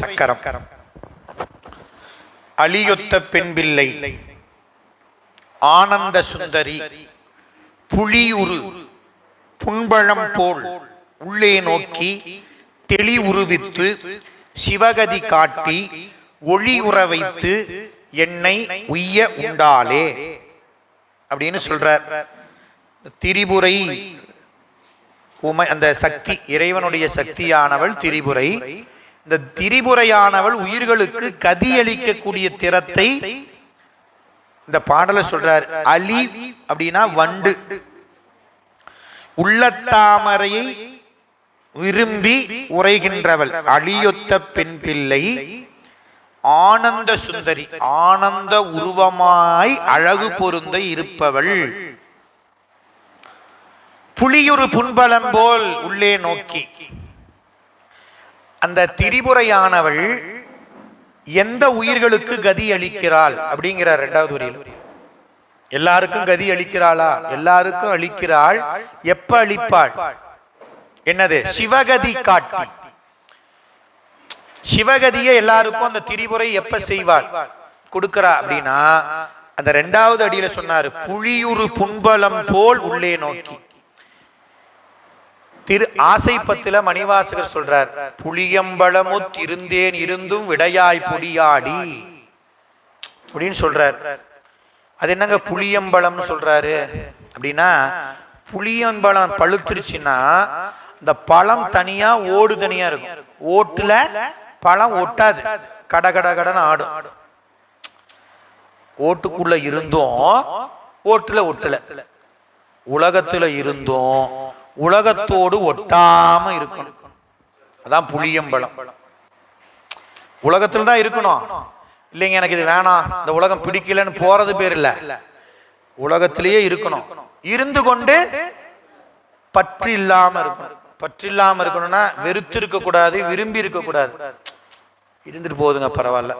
சக்கரம். அழியொத்த பெண்பிள்ளை. ஆனந்த சுந்தரி. புலியுரு புண்பழம் போல் உள்ளே நோக்கி தெளிவுருவித்து சிவகதி காட்டி ஒளியுற வைத்து என்னை உய்ய உண்டாலே அப்படின்னு சொல்றார். திரிபுரை. உமை அந்த சக்தி இறைவனுடைய சக்தியானவள் திரிபுரை. இந்த திரிபுரையானவள் உயிர்களுக்கு கதியளிக்கக்கூடிய திறத்தை இந்த பாடலை சொல்றார். அலி அப்படின்னா வண்டு. உள்ளத்தாமரையை விரும்பி உரைகின்றவள். அழியொத்த பெண் பிள்ளை ஆனந்த சுந்தரி ஆனந்த உருவமாய் அழகு பொருந்த இருப்பவள். புலியுரு புண்பலம் போல் உள்ளே நோக்கி. அந்த திரிபுரையானவள் எந்த உயிர்களுக்கு கதி அளிக்கிறாள் அப்படிங்கிறார் இரண்டாவது வரியில். எல்லாருக்கும் கதி அளிக்கிறாளா? எல்லாருக்கும் அளிக்கிறாள். எப்ப அளிப்பாள்? என்னது? சிவகதி காட்டி. சிவகதியை எல்லாருக்கும் அந்த திரிபுரை எப்ப செய்வாள்? கொடுக்கிறா அப்படின்னா அந்த ரெண்டாவது அடியில சொன்னாரு புலியுரு புண்பலம் போல் உள்ளே நோக்கி. திரு ஆசைப்பத்துல மணிவாசகர் சொல்றார் புளியம்பழமுத் இருந்தேன் இருந்தும் விடையாய் புலியாடி அப்படின்னு சொல்றார். அது என்னங்க புளியம்பழம்னு சொல்றாரு? அப்படின்னா புளியம்பழம் பழுத்துருச்சுன்னா இந்த பழம் தனியா ஓடு தனியா இருக்கும். ஓட்டுல பழம் ஒட்டாது. கட கட கடன் ஆடும். ஓட்டுக்குள்ள இருந்தும் ஓட்டுல ஒட்டல. உலகத்துல இருந்தும் உலகத்தோடு ஒட்டாம இருக்கணும். அதான் புளியம்பழம். உலகத்துல தான் இருக்கணும். இல்லைங்க எனக்கு இது வேணாம். இந்த உலகம் பிடிக்கலன்னு போறது பேர் இல்ல. உலகத்திலேயே இருக்கணும். இருந்து கொண்டு பற்று இல்லாம இருக்கணும். பற்று இல்லாம இருக்கணும்னா வெறுத்து இருக்க கூடாது விரும்பி இருக்க கூடாது. இருந்துட்டு போகுதுங்க பரவாயில்ல.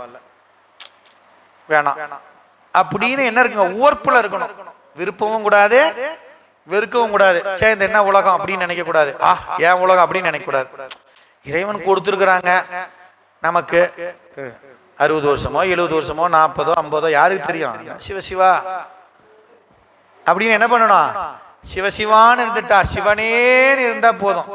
வேணாம். அப்படின்னு என்ன இருக்குங்க? உவர்ப்புல இருக்கணும். விருப்பமும் கூடாது வெறுக்கவும் கூடாது. சே இந்த என்ன உலகம் அப்படின்னு நினைக்க கூடாது. ஆ ஏன் உலகம் அப்படின்னு நினைக்கக்கூடாது இறைவன் கொடுத்துருக்குறாங்க. நமக்கு அறுபது வருஷமோ எழுபது வருஷமோ நாற்பதோ ஐம்பதோ யாருக்கு தெரியும்? சிவசிவா அப்படின்னு என்ன பண்ணணும்? சிவசிவான்னு இருந்துட்டா சிவனேன்னு இருந்தா போதும்.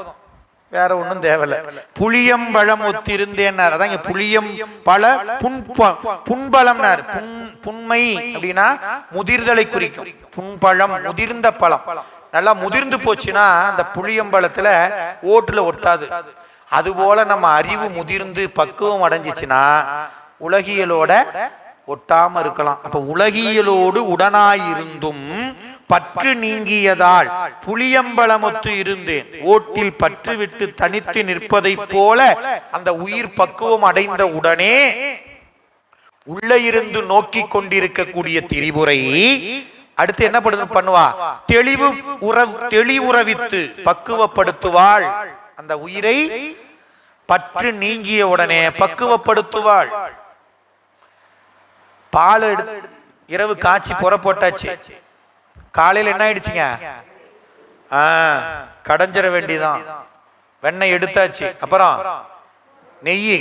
வேற ஒண்ணும் தேவையில்ல. புளியம் பழம் ஒத்திருந்தேன்னார். அதான் புளியம் பழ புன்ப புண்பழம்னார். புன் புண்மை அப்படின்னா முதிர்தலை குறிக்கும். புண்பழம் முதிர்ந்த பழம். நல்லா முதிர்ந்து போச்சுன்னா அந்த புளியம்பழத்துல ஓட்டுல ஒட்டாது. அதுபோல நம்ம அறிவு முதிர்ந்து பக்குவம் அடைஞ்சிச்சுன்னா உலகியலோட ஒட்டாம இருக்கலாம். அப்ப உலகியலோடு உடனாயிருந்தும் பற்று நீங்கியதால் புளியம்பலமொத்து இருந்தேன். ஓட்டில் பற்று விட்டு தனித்து நிற்பதைப் போல அந்த உயிர் பக்குவம் அடைந்த உடனே உள்ள இருந்து நோக்கி கொண்டிருக்கக்கூடிய திரிபுரை அடுத்து என்ன பண்ணுது பண்ணுவா? தெளிவு உற தெளிவுறவித்து பக்குவப்படுத்துவாள். அந்த உயிரை பற்று நீங்கிய உடனே பக்குவப்படுத்துவாள். பால் இரவு காய்ச்சி புறப்போட்டாச்சு. காலையில் என்ன ஆயிடுச்சுங்க? ஆ கடைஞ்சிட வேண்டியதான் வெண்ணெய் எடுத்தாச்சு. அப்புறம்? நெய்.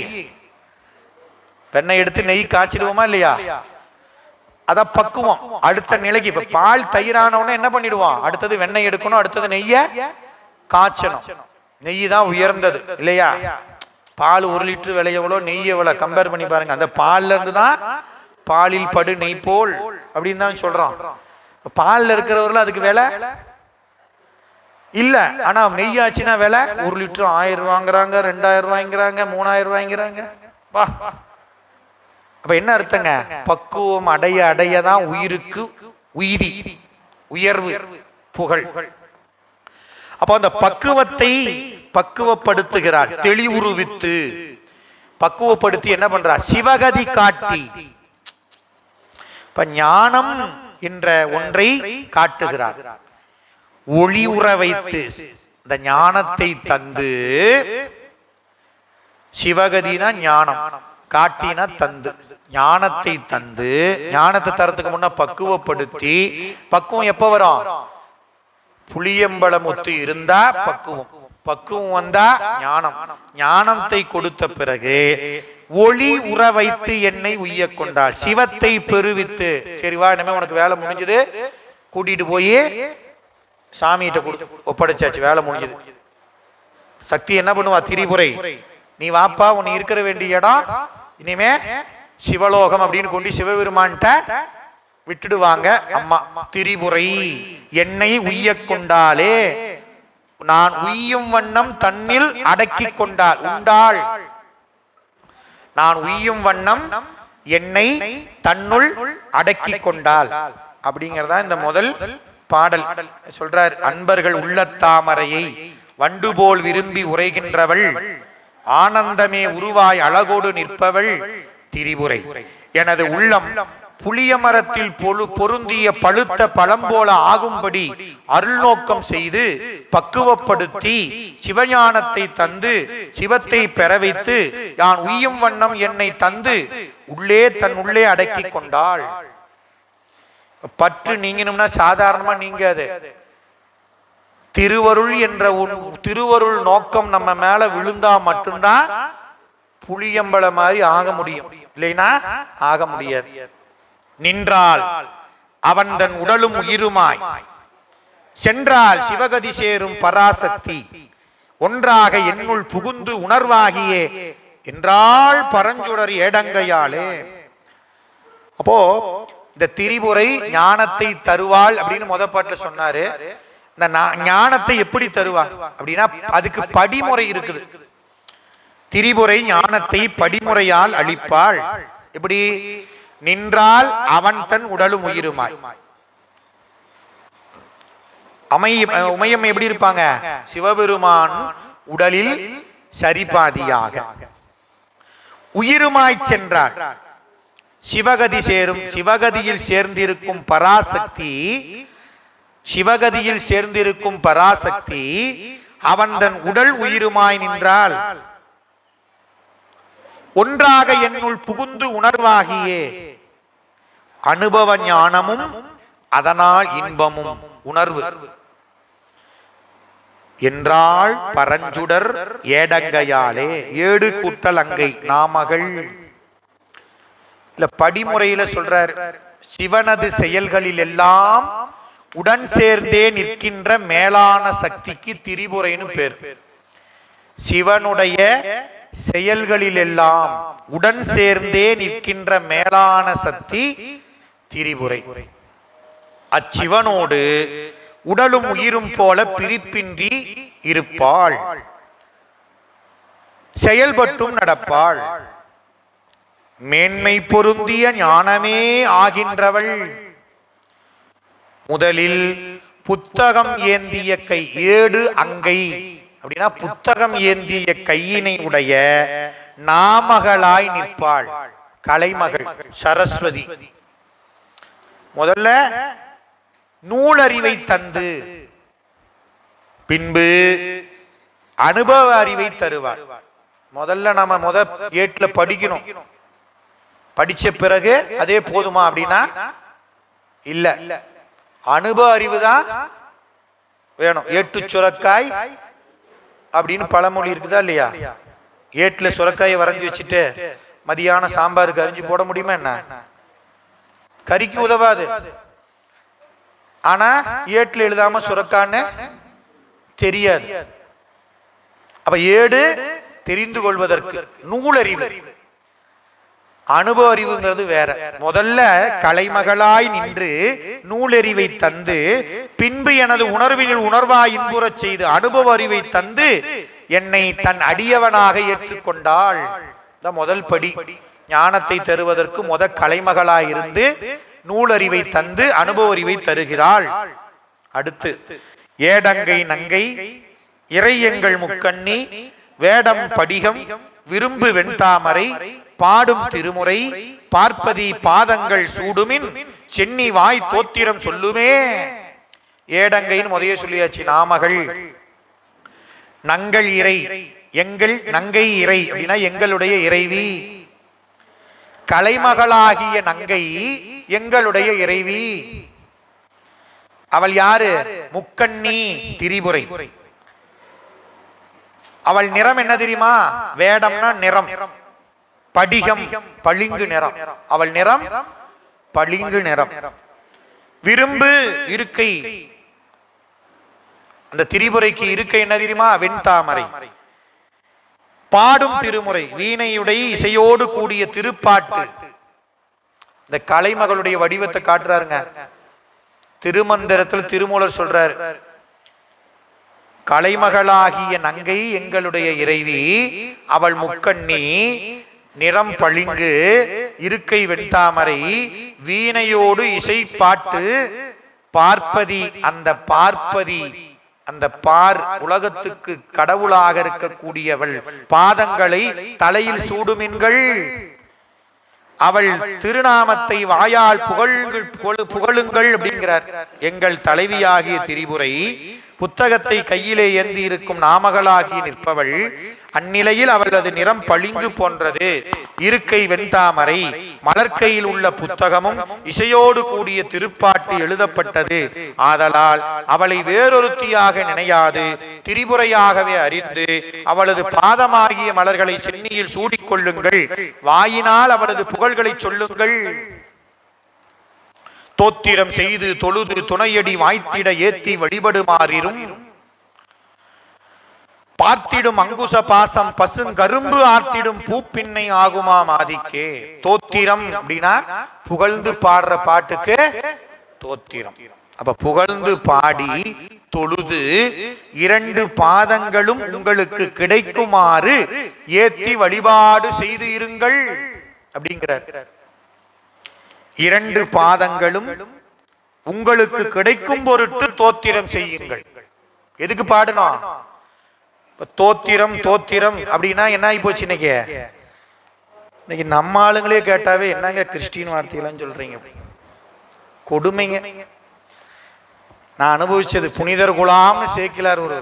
வெண்ணெய் எடுத்து நெய் காய்ச்சிடுவோமா இல்லையா? அதான் பக்குவம். அடுத்த நிலைக்கு இப்ப பால் தயிரானவன என்ன பண்ணிடுவோம்? அடுத்தது வெண்ணெய் எடுக்கணும். அடுத்தது நெய்ய காய்ச்சணும். நெய் தான் உயர்ந்தது இல்லையா? பால் ஒரு லிட்டர் விலை எவ்வளோ நெய் எவ்வளோ கம்பேர் பண்ணி பாருங்க. அந்த பால்ல இருந்து தான் பாலில் படு நெய் போல் அப்படின்னு தான் சொல்றோம். பால்ல இருக்கிறவர்கள் அதுக்கு விலை? இல்ல. ஆனா நெய்யாச்சுன்னா விலை ஒரு லிட்டர் ஆயிரம் ரூபாங்கிறாங்க ரெண்டாயிரம் ரூபாய்ங்கிறாங்க மூணாயிரம் ரூபாய்ங்கிறாங்க வா. அப்ப என்ன அர்த்தங்க? பக்குவம் அடைய அடைய தான் உயிருக்கு உயிரி உயர்வு புகழ். அப்போ அந்த பக்குவத்தை பக்குவப்படுத்துகிறார் தெளிவுருவித்து பக்குவப்படுத்தி என்ன பண்றா? சிவகதி காட்டி. இப்ப ஞானம் என்ற ஒன்றை காட்டுகிறார். ஒளி உற வைத்து இந்த ஞானத்தை தந்து சிவகதினா ஞானம் காட்டினா தந்து ஞானத்தை தந்து ஞானத்தை தரத்துக்கு முன்ன பக்குவப்படுத்தி பக்குவம் எப்ப வரும்? புளியம்பழமுத்து இருந்தா பக்குவம் பக்குவம் வந்தா ஞானம் ஞானத்தை கொடுத்த பிறகு ஒளி உற வைத்து என்னை உய்ய கொண்டாள் சிவத்தை பெருவித்து. சரி வா இனிமே உனக்கு வேலை முடிஞ்சது. கூட்டிட்டு போய் சாமிகிட்ட கொடு. ஒப்படைச்சாச்சு வேலை முடிஞ்சது. சக்தி என்ன பண்ணுவா? திரிபுரை. நீ வாப்பா உன்னை இருக்கிற வேண்டிய இடம். இனிமே சிவலோகம் அப்படின்னு கொண்டு சிவபெருமான்ட்ட விட்டுடுவாங்க. அம்மா திரிபுரை என்னை உய்ய கொண்டாலே நான் உய்யும் வண்ணம் தன்னில் அடக்கி கொண்டாள். உண்டாள். நான் உய்யும் வண்ணம் என்னை தன்னுள் அடக்கி கொண்டால் அப்படிங்கறதா இந்த முதல் பாடல். சொல்றார் அன்பர்கள் உள்ளத்தாமரையை வண்டு போல் விரும்பி உரைகின்றவள். ஆனந்தமே உருவாய் அழகோடு நிற்பவள் திரிபுரை. எனது உள்ளம் புளிய மரத்தில் பொழு பொருந்திய பழுத்த பழம் போல ஆகும்படி அருள் நோக்கம் செய்து பக்குவப்படுத்தி சிவஞானத்தை தந்து சிவத்தை பெற வைத்து யான் உய்யும் வண்ணம் என்னை தந்து உள்ளே தன் உள்ளே அடக்கி கொண்டாள். பற்று நீங்கணும்னா சாதாரணமா நீங்க அது திருவருள் என்ற உன் திருவருள் நோக்கம் நம்ம மேல விழுந்தா மட்டும்தான் புளியம்பளை மாதிரி ஆக முடியும். இல்லைன்னா ஆக முடியாது. நின்றால் அவன் தன் உடலும் உயிருமாய். சென்றால் சிவகதி சேரும் பராசக்தி. ஒன்றாக என்னுள் புகுந்து உணர்வாகியே. என்றால் பரஞ்சுடர் ஏடங்கையாளே அப்போ இந்த திரிபுரை ஞானத்தை தருவாள் அப்படின்னு முத பாட்டுல சொன்னாரு. இந்த ஞானத்தை எப்படி தருவா? அப்படின்னா அதுக்கு படிமுறை இருக்குது. திரிபுரை ஞானத்தை படிமுறையால் அளிப்பாள். எப்படி? நின்றால் அவன் தன் உடலும் உயிருமாய். அமைய உமையம் எப்படி இருப்பாங்க? சிவபெருமான் உடலில் சரிபாதியாக. உயிருமாய் சென்றாள் சிவகதி சேரும் சிவகதியில் சேர்ந்திருக்கும் பராசக்தி சிவகதியில் சேர்ந்திருக்கும் பராசக்தி அவன் தன் உடல் உயிருமாய் நின்றால் ஒன்றாக என்னுள் புகுந்து உணர்வாகியே. அனுபவ ஞானமும் அதனால் இன்பமும் உணர்வு. என்றாள் பரஞ்சுடர் ஏடங்கையாலே ஏடு கூட்டல் அங்கை நாமகள். இல்ல படிமுறையில சொல்றார் சிவனது செயல்களில் எல்லாம் உடன் சேர்ந்தே நிற்கின்ற மேலான சக்திக்கு திரிபுரைன்னு பேர். சிவனுடைய செயல்களிலெல்லாம் உடன் சேர்ந்தே நிற்கின்ற மேலான சக்தி திரிபுரை. அச்சிவனோடு உடலும் உயிரும் போல பிரிப்பின்றி இருப்பாள். செயல்பட்டும் நடப்பாள். மேன்மை பொருந்திய ஞானமே ஆகின்றவள். முதலில் புத்தகம் ஏந்திய கை ஏடு அங்கை. அப்படின்னா புத்தகம் ஏந்திய கையினை உடைய நாமகளாய் நிற்பாள். கலைமகள் சரஸ்வதி. முதல்ல நூலறிவை தந்து பின்பு அனுபவ அறிவை தருவார். முதல்ல நம்ம முத ஏட்டுல படிக்கணும். படிச்ச பிறகு அதே போதுமா அப்படின்னா இல்ல. அனுபவ அறிவு தான் வேணும். ஏட்டு சுரக்காய் அப்படின்னு பழமொழி இருக்குதா இல்லையா? ஏட்டில் சுரக்காயை வரைஞ்சி வச்சுட்டு மதியான சாம்பாருக்கு அரிஞ்சு போட முடியுமா என்ன? கறிக்கு உதவாது. ஆனா ஏட்டில் எழுதாம சுரக்கான்னு தெரியாது. அப்ப ஏடு தெரிந்து கொள்வதற்கு நூலறிவு. அனுபவ அறிவுங்கிறது வேற. முதல்ல கலைமகளாய் நின்று நூலறிவை தந்து பின்பு எனது உணர்வினில் உணர்வாய் இன்புறச் செய்து அனுபவ அறிவை தந்து என்னை தன் அடியவனாக ஏற்றுக்கொண்டாள். முதல் படி. ஞானத்தை தருவதற்கு முத கலைமகளாய் இருந்து நூலறிவை தந்து அனுபவ அறிவை தருகிறாள். அடுத்து ஏடங்கை நங்கை இறையங்கள் முக்கண்ணி வேடம் படிகம் விரும்பு வெண்தாமரை பாடும் திருமுறை பார்ப்பதி பாதங்கள் சூடுமின் சென்னி வாய் தோத்திரம் சொல்லுமே. ஏடங்கைன்னு முதைய சொல்லியாச்சு நாமகள். நங்கள் இறை எங்கள் நங்கை இறை அப்படின்னா எங்களுடைய இறைவி. கலைமகளாகிய நங்கை எங்களுடைய இறைவி. அவள் யாரு? முக்கண்ணி திரிபுரை. அவள் நிறம் என்ன தெரியுமா? வேடம்னா நிறம். படிகம் பளிங்கு நிறம். அவள் நிறம்? பளிங்கு நிறம். விரும்பு இருக்கை. அந்த திரிபுரைக்கு இருக்கை என்ன தெரியுமா? வெண்தாமரை பாடும் திருமுறை வீணையுடைய இசையோடு கூடிய திருப்பாட்டு. இந்த கலைமகளுடைய வடிவத்தை காட்டுறாருங்க. திருமந்திரத்தில் திருமூலர் சொல்றாரு. கலைமகளாகிய நங்கை எங்களுடைய இறைவி அவள் முக்கண்ணி நிறம் பளிங்கு இருக்கை வெண்தாமரை வீணையோடு இசை பாட்டு பார்ப்பதி அந்த பார்ப்பதி அந்த பார் உலகத்துக்கு கடவுளாக இருக்கக்கூடியவள். பாதங்களை தலையில் சூடுமின்கள். அவள் திருநாமத்தை வாயால் புகழ்கள் புகழு- புகழுங்கள் அப்படிங்கிறார். எங்கள் தலைவியாகிய திரிபுரை புத்தகத்தை கையிலே ஏந்தி இருக்கும் நாமகளாகி நிற்பவள் அந்நிலையில் அவளது நிறம் பளிங்கு போன்றது. இருக்கை வெண்தாமரை மலர்க்கையில் உள்ள புத்தகமும் இசையோடு கூடிய திருப்பாட்டு எழுதப்பட்டது. ஆதலால் அவளை வேறொருத்தியாக நினையாது திரிபுரையாகவே அறிந்து அவளது பாதமாகிய மலர்களை சென்னியில் சூடிக்கொள்ளுங்கள். வாயினால் அவளது புகழ்களை சொல்லுங்கள். தோத்திரம் செய்து தொழுது துணையடி வாய்த்திட ஏத்தி வழிபடுமாறிரும். பார்த்திடும் அங்குச பாசம் பசுங்கரும்பு ஆர்த்திடும் பூப்பின்னை ஆகுமா மாதிக்கே. தோத்திரம் அப்படின்னா புகழ்ந்து பாடுற பாட்டுக்கு தோத்திரம். அப்ப புகழ்ந்து பாடி தொழுது இரண்டு பாதங்களும் உங்களுக்கு கிடைக்குமாறு ஏத்தி வழிபாடு செய்து இருங்கள் அப்படிங்கிறார். இரண்டு பாதங்களும் உங்களுக்கு கிடைக்கும் பொருட்டு தோத்திரம் செய்யுங்கள். எதுக்கு பாடணும்? தோத்திரம் தோத்திரம் அப்படின்னா என்ன ஆகி போச்சு இன்னைக்கு? இன்னைக்கு நம்ம ஆளுங்களே கேட்டாவே என்னங்க கிறிஸ்டின் வார்த்தைகள்லாம் சொல்றீங்க? கொடுமைங்க. நான் அனுபவிச்சது புனிதர் குலாம் சேக்கிலார் ஒரு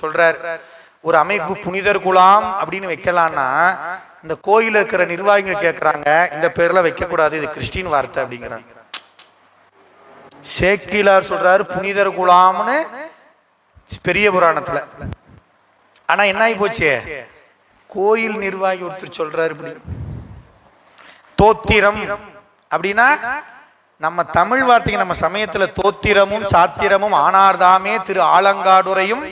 சொல்றார். ஒரு அமைப்பு புனிதர் குலாம் அப்படின்னு வைக்கலான்னா அந்த கோயிலில் இருக்கிற நிர்வாகிகள் கேட்குறாங்க இந்த பேரில் வைக்கக்கூடாது இது கிறிஸ்டின் வார்த்தை அப்படிங்கிறாங்க. சேக்கிலார் சொல்றாரு புனிதர் குலாம்னு பெரிய புராணத்துல. ஆனா என்ன ஆகி போச்சு? கோயில் நிர்வாகி ஒருத்தர் சொல்றாரு இப்படி. தோத்திரம் அப்படின்னா நம்ம தமிழ் வார்த்தைக்கு நம்ம சமயத்துல தோத்திரமும் சாத்திரமும் ஆனார்தாமே திரு ஆலங்காடுரையும்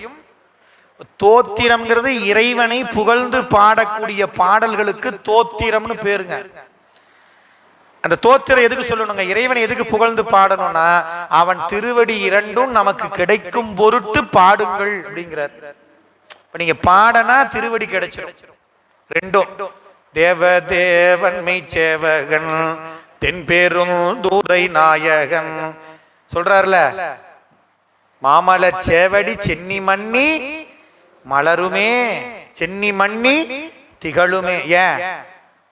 தோத்திரம்ங்கிறது இறைவனை புகழ்ந்து பாடக்கூடிய பாடல்களுக்கு தோத்திரம்னு பேருங்க. அந்த தோத்திரம் எதுக்கு சொல்லணுங்க? இறைவனை எதுக்கு புகழ்ந்து பாடணும்னா அவன் திருவடி இரண்டும் நமக்கு கிடைக்கும் பொருட்டு பாடுங்கள் அப்படிங்கிறார். இப்ப நீங்க பாடனா திருவடி கிடைச்சிடும் ரெண்டும். தேவ சேவகன் மெய்ச்சேவகன் தென்பெரும் தூரை நாயகன். சொல்றாருல மாமல சேவடி சென்னி மன்னி மலருமே சென்னி மண்ணி திகழுமே. ஏன்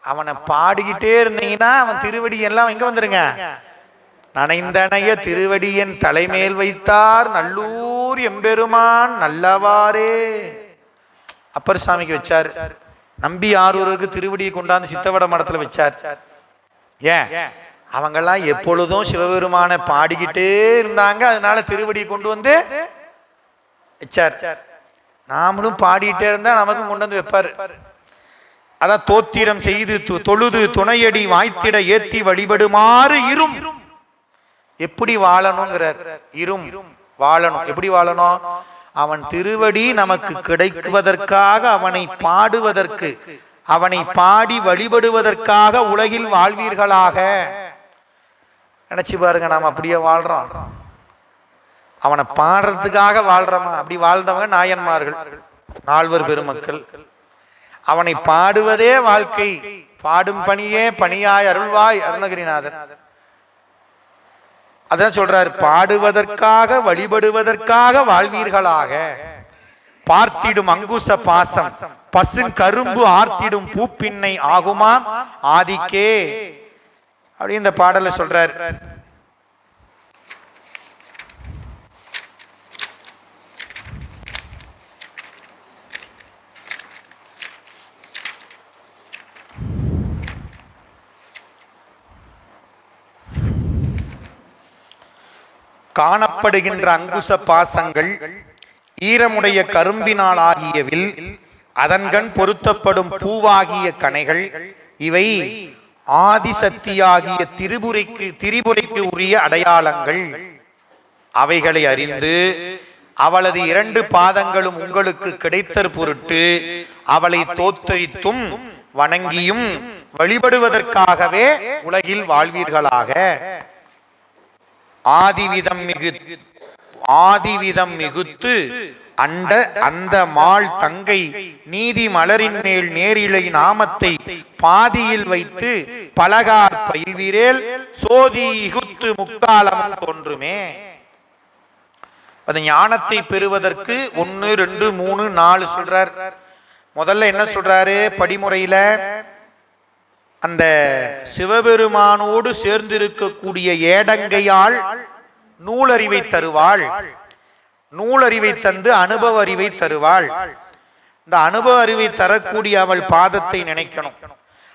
அவனை பாடிக்கிட்டே இருந்தீங்கன்னா அவன் திருவடி எல்லாம் எங்க வந்துருங்க? நனைந்தனைய திருவடியன் தலைமேல் வைத்தார் நல்லூர் எம்பெருமான் நல்லவாரே அப்பர் சாமிக்கு வச்சார். நம்பி ஆரூருக்கு திருவடியை கொண்டாந்து சித்தவட மடத்துல வச்சார். ஏன் அவங்கெல்லாம் எப்பொழுதும் சிவபெருமான பாடிக்கிட்டே இருந்தாங்க. அதனால திருவடியை கொண்டு வந்து வச்சார். நாமளும் பாடிட்டே இருந்தா நமக்கும் கொண்டு வந்து வைப்பாரு. அதான் தோத்திரம் செய்து தொழுது துணையடி வாய்த்திட ஏத்தி வழிபடுமாறு இரும். எப்படி வாழணுங்கிறார். இரும். வாழணும். எப்படி வாழணும்? அவன் திருவடி நமக்கு கிடைக்குவதற்காக அவனை பாடுவதற்கு அவனை பாடி வழிபடுவதற்காக உலகில் வாழ்வீர்களாக. நினைச்சு பாருங்க நாம் அப்படியே வாழ்றோம். அவனை பாடுறதுக்காக வாழ்றவன் அப்படி வாழ்ந்தவங்க நாயன்மார்கள். நால்வர் பெருமக்கள். அவனை பாடுவதே வாழ்க்கை. பாடும் பணியே பணியாய் அருள்வாய் அருணகிரிநாதர். அதான் சொல்றார் பாடுவதற்காக வழிபடுவதற்காக வாழ்வீர்களாக. பார்த்திடும் அங்குச பாசம். பசுன் கரும்பு ஆர்த்திடும் பூப்பின்னை ஆகுமா? ஆதிக்கே. அப்படி இந்த பாடல சொல்றார். காணப்படுகின்ற அங்குச பாசங்கள் ஈரமுடைய கரும்பினால் ஆகியவில் அதன்கண் பொருத்தப்படும் பூவாகிய கனைகள் இவை ஆதிசக்தியாகிய திரிபுரைக்கு திரிபுரைக்கு உரிய அடையாளங்கள். அவைகளை அறிந்து அவளது இரண்டு பாதங்களும் உங்களுக்கு கிடைத்தற் பொருட்டு அவளை தோத்தரித்தும் வணங்கியும் வழிபடுவதற்காகவே உலகில் வாழ்வீர்களாக. ஆதிவிதம் மிகு ஆதிவிதம் மிகுத்து அண்ட அந்த மாள் தங்கை நீதி மலரின் மேல் நேரிலை நாமத்தை பாதியில் வைத்து பலகார் பயில்வீரேல் சோதி இகுத்து முக்காலமும் தோன்றுமே. அது ஞானத்தை பெறுவதற்கு ஒன்னு ரெண்டு மூணு நாலு சொல்றார். முதல்ல என்ன சொல்றாரு? படிமுறையில அந்த சிவபெருமானோடு சேர்ந்திருக்கக்கூடிய ஏடங்கையால் நூலறிவை தருவாள். நூலறிவை தந்து அனுபவ அறிவை தருவாள். இந்த அனுபவ அறிவை தரக்கூடிய அவள் பாதத்தை நினைக்கணும்.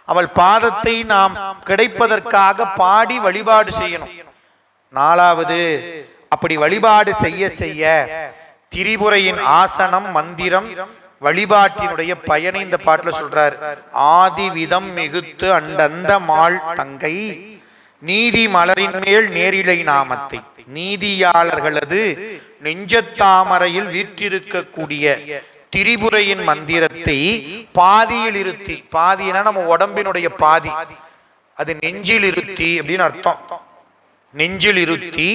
அவள் பாதத்தை நாம் கிடைப்பதற்காக பாடி வழிபாடு செய்யணும். நாலாவது அப்படி வழிபாடு செய்ய செய்ய திரிபுரையின் ஆசனம் மந்திரம் வழிபாட்டினுடைய பயனை இந்த பாட்டில் சொல்றார். ஆதிவிதம் மிகுத்து அண்டந்த மாள் தங்கை நீதி மலரின் மேல் நேரிலை நாமத்தை. நீதியாளர்களது நெஞ்சத்தாமரையில் வீற்றிருக்கக்கூடிய திரிபுரையின் மந்திரத்தை பாதியில் இருத்தி பாதினா நம்ம உடம்பினுடைய பாதி அது நெஞ்சில் இருத்தி அப்படின்னு அர்த்தம். நெஞ்சில் இருத்தி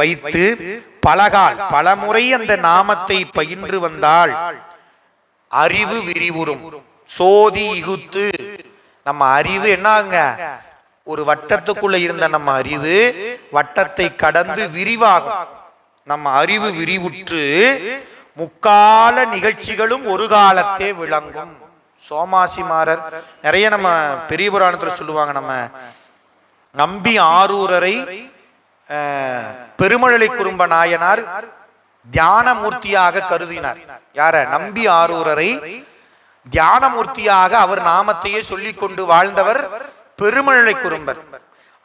வைத்து பலகால் பலமுறை அந்த நாமத்தை பயின்று வந்தால் அறிவு விரிவுறும். சோதி இகுத்து. நம்ம அறிவு என்னாங்க ஒரு வட்டத்துக்குள்ள இருந்த நம்ம அறிவு வட்டத்தை கடந்து விரிவாகும். நம்ம அறிவு விரிவுற்று முக்கால நிகழ்ச்சிகளும் ஒரு காலத்தே விளங்கும். சோமாசிமாரர் நிறைய நம்ம பெரிய புராணத்துல சொல்லுவாங்க நம்ம நம்பி ஆரூரரை பெருமழலை குறும்ப நாயனார் தியான மூர்த்தியாக கருதினார். யார? நம்பி ஆரூரரை தியான மூர்த்தியாக அவர் நாமத்தையே சொல்லி கொண்டு வாழ்ந்தவர் பெருமழை குறும்பர்.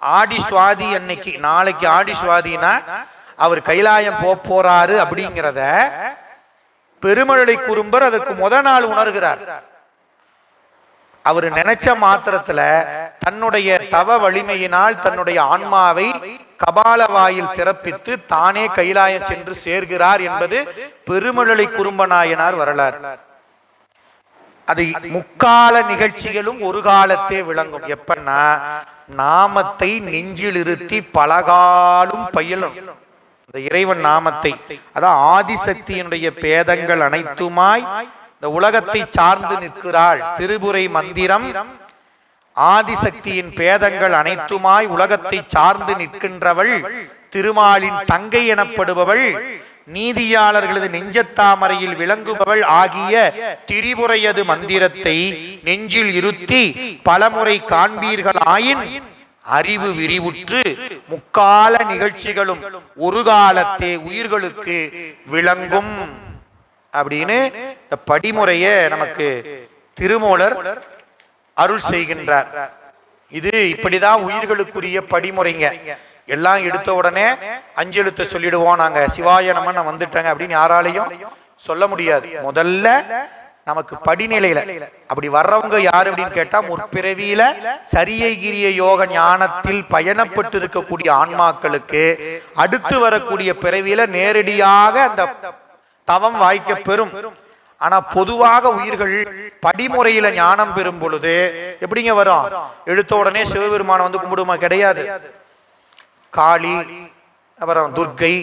ஆடி சுவாதி அன்னைக்கு நாளைக்கு ஆடி சுவாதினா அவர் கைலாயம் போப் போறாரு அப்படிங்கிறத பெருமழை குறும்பர் அதற்கு முத நாள் உணர்கிறார். அவர் நினைச்ச மாத்திரத்துல தன்னுடைய தவ வலிமையினால் தன்னுடைய ஆன்மாவை கபால வாயில் திறப்பித்து தானே கைலாயம் சென்று சேர்கிறார் என்பது பெருமழலை குறும்பநாயனார் வரலாறு. அது முக்கால நிகழ்ச்சிகளும் ஒரு காலத்தே விளங்கும். எப்பன்னா நாமத்தை நெஞ்சில் இருத்தி பலகாலும் பயிலும். இந்த இறைவன் நாமத்தை அதான் ஆதிசக்தியினுடைய பேதங்கள் அனைத்துமாய் இந்த உலகத்தை சார்ந்து நிற்கிறாள். திருபுரை மந்திரம் ஆதிசக்தியின் பேதங்கள் அனைத்துமாய் உலகத்தை சார்ந்து நிற்கின்றவள் திருமாலின் தங்கை எனப்படுபவள் நீதியாளர்களது நெஞ்சத்தாமரையில் விளங்குபவள் ஆகிய திரிபுரையது மந்திரத்தை நெஞ்சில் இருத்தி பலமுறை காண்பீர்களாயின் அறிவு விரிவுற்று முக்கால நிகழ்ச்சிகளும் ஒரு காலத்தே உயிர்களுக்கு விளங்கும். அப்படின்னு இந்த படிமுறைய நமக்கு திருமூலர் அருள் செய்கின்றார். இது இப்படிதான் உயிர்களுக்குரிய படிமுறைங்க. எல்லாம் எடுத்த உடனே அஞ்செழுத்த சொல்லிடுவோம் நாங்க. சிவாய நம்ம நான் வந்துட்டேங்க அப்படின்னு யாராலையும் சொல்ல முடியாது. முதல்ல நமக்கு படிநிலையில அப்படி வர்றவங்க யாரு அப்படின்னு கேட்டா முற்பிறவியில சரியை கிரிய யோக ஞானத்தில் பயணப்பட்டு இருக்கக்கூடிய ஆன்மாக்களுக்கு அடுத்து வரக்கூடிய பிறவியில நேரடியாக அந்த தவம் வாய்க்க பெறும் ஆனா பொதுவாக உயிர்கள் படிமுறையில ஞானம் பெறும் பொழுது எப்படிங்க வரும்? எடுத்த உடனே சிவபெருமானை வந்து கும்பிடுமா? கிடையாது. காளி அப்புறம் துர்க்கை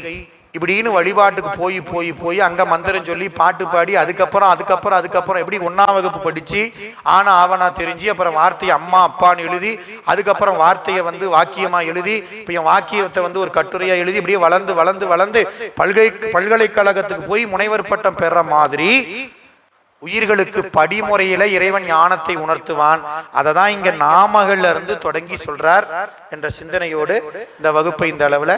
இப்படின்னு வழிபாட்டுக்கு போய் போய் போய் அங்க மந்திரம் சொல்லி பாட்டு பாடி அதுக்கப்புறம் அதுக்கப்புறம் அதுக்கப்புறம் எப்படி ஒன்னாம் வகுப்பு படிச்சு ஆனா ஆவனா தெரிஞ்சு அப்புறம் வார்த்தையை அம்மா அப்பான்னு எழுதி அதுக்கப்புறம் வார்த்தையை வந்து வாக்கியமா எழுதி இப்ப என் வாக்கியத்தை வந்து ஒரு கட்டுரையா எழுதி இப்படியே வளர்ந்து வளர்ந்து வளர்ந்து பல்கலை பல்கலைக்கழகத்துக்கு போய் முனைவர் பட்டம் பெற மாதிரி உயிர்களுக்கு படிமுறையில இறைவன் ஞானத்தை உணர்த்துவான். அதை தான் இங்க நாமகள்ல இருந்து தொடங்கி சொல்றார் என்ற சிந்தனையோடு இந்த வகுப்பை இந்த அளவுல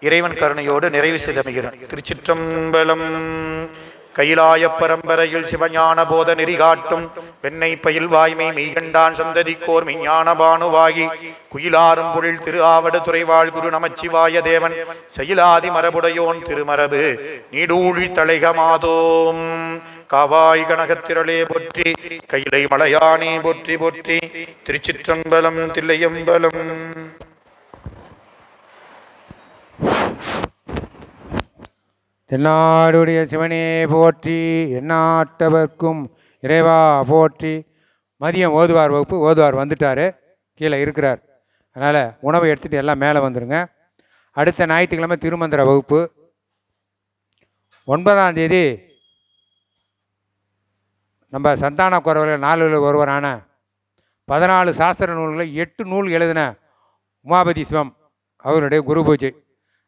இறைவன் கருணையோடு நிறைவு செய்தமைகிறோம் திருச்சிற்றம்பலம் கைலாய பரம்பரையில் சிவஞான போத நெறி காட்டும். வெண்ணை பயில் வாய்மை மெய்கண்டான் சந்ததிக்கோர் மெய்ஞான பானுவாகி. குயிலாரும் பொழில் திரு ஆவடு துறைவாள் குரு நமச்சிவாய தேவன். செயலாதி மரபுடையோன் திருமரபு. நீடூழி தலைகமாதோம். காவாய் கனகத்திரளே போற்றி கையிலை மலையானே போற்றி போற்றி திருச்சிற்றம்பலம் தில்லையம்பலம். தென்னாடுடைய சிவனே போற்றி எந்நாட்டவர்க்கும் இறைவா போற்றி. மதியம் ஓதுவார் வகுப்பு ஓதுவார் வந்துட்டார் கீழே இருக்கிறார். அதனால் உணவை எடுத்துகிட்டு எல்லாம் மேலே வந்துடுங்க அடுத்த ஞாயிற்றுக்கிழமை திருமந்திர வகுப்பு. ஒன்பதாம் தேதி நம்ம சந்தான குறவர்கள் நாளில் ஒருவரான பதினாலு சாஸ்திர நூல்களை எட்டு நூல் எழுதின உமாபதி சிவம் அவருடைய குரு பூஜை.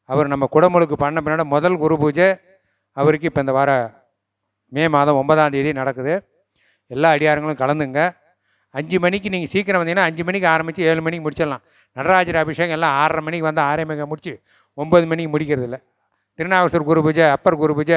அவர் நம்ம குடமுழுக்கு பண்ண பின்னாடி முதல் குரு பூஜை அவருக்கு இப்போ இந்த வார மே மாதம் ஒன்பதாம் தேதி நடக்குது. எல்லா அடியாரங்களும் கலந்துங்க. அஞ்சு மணிக்கு நீங்கள் சீக்கிரம் வந்தீங்கன்னா அஞ்சு மணிக்கு ஆரம்பித்து ஏழு மணிக்கு முடிச்சிடலாம். நடராஜர் அபிஷேகம் எல்லாம் ஆறரை மணிக்கு வந்து ஆறரை மணிக்கு முடிச்சு ஒம்பது மணிக்கு முடிக்கிறது இல்லை திருநாவுக்கரசர் குரு பூஜை அப்பர் குரு பூஜை